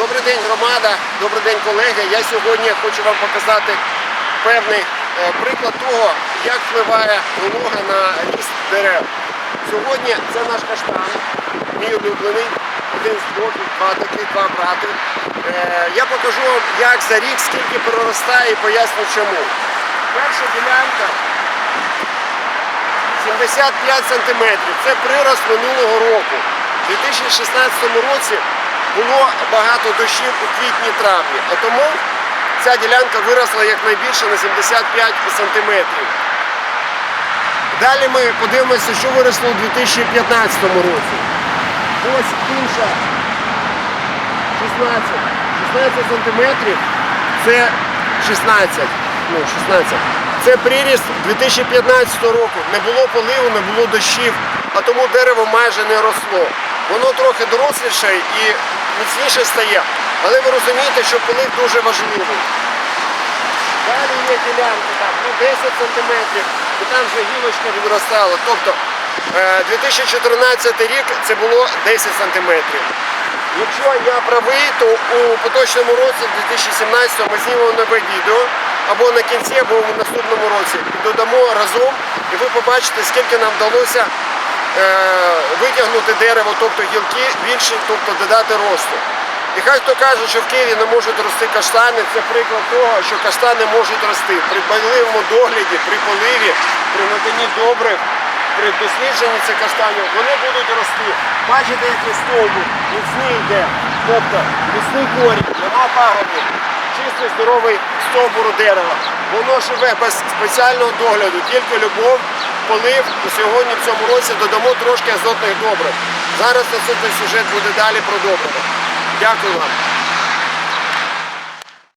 Добрий день, громада, добрий день, колеги. Я сьогодні хочу вам показати певний е, приклад того, як впливає волога на ріст дерев. Сьогодні це наш каштан, мій улюблений, один з двох, два таких, два брати. Е, Я покажу вам, як за рік скільки проростає і поясню чому. Перша ділянка 75 сантиметрів. Це прирост минулого року. У 2016 році було багато дощів у квітні-травні, а тому ця ділянка виросла якнайбільше на 75 сантиметрів. Далі ми подивимося, що виросло у 2015 році. Ось інша 16. 16 сантиметрів це 16. Ну, 16. Це приріст 2015 року. Не було поливу, не було дощів, а тому дерево майже не росло. Воно трохи доросліше і міцніше стає. Але ви розумієте, що полив дуже важливий. Далі є ділянки там, ну 10 сантиметрів, і там вже гілочка відростала. Тобто е, 2014 рік це було 10 сантиметрів. Якщо я правий, то у поточному році, в 2017 ми знімемо нове відео або на кінці, або в наступному році. Додамо разом, і ви побачите, скільки нам вдалося е, витягнути дерево, тобто гілки більше, тобто додати росту. І хай хто каже, що в Києві не можуть рости каштани, це приклад того, що каштани можуть рости при байливому догляді, при поливі, при наданні добрив, при дослідженні цих каштанів, вони будуть рости. Бачите, який стовбур, міцний йде. Тобто міцний корінь, нема пагони, чистий здоровий стовбуру дерева. Воно живе без спеціального догляду, тільки любов, полив. І сьогодні в цьому році додамо трошки азотних добрив. Зараз наступний сюжет буде далі про добрива. Дякую вам.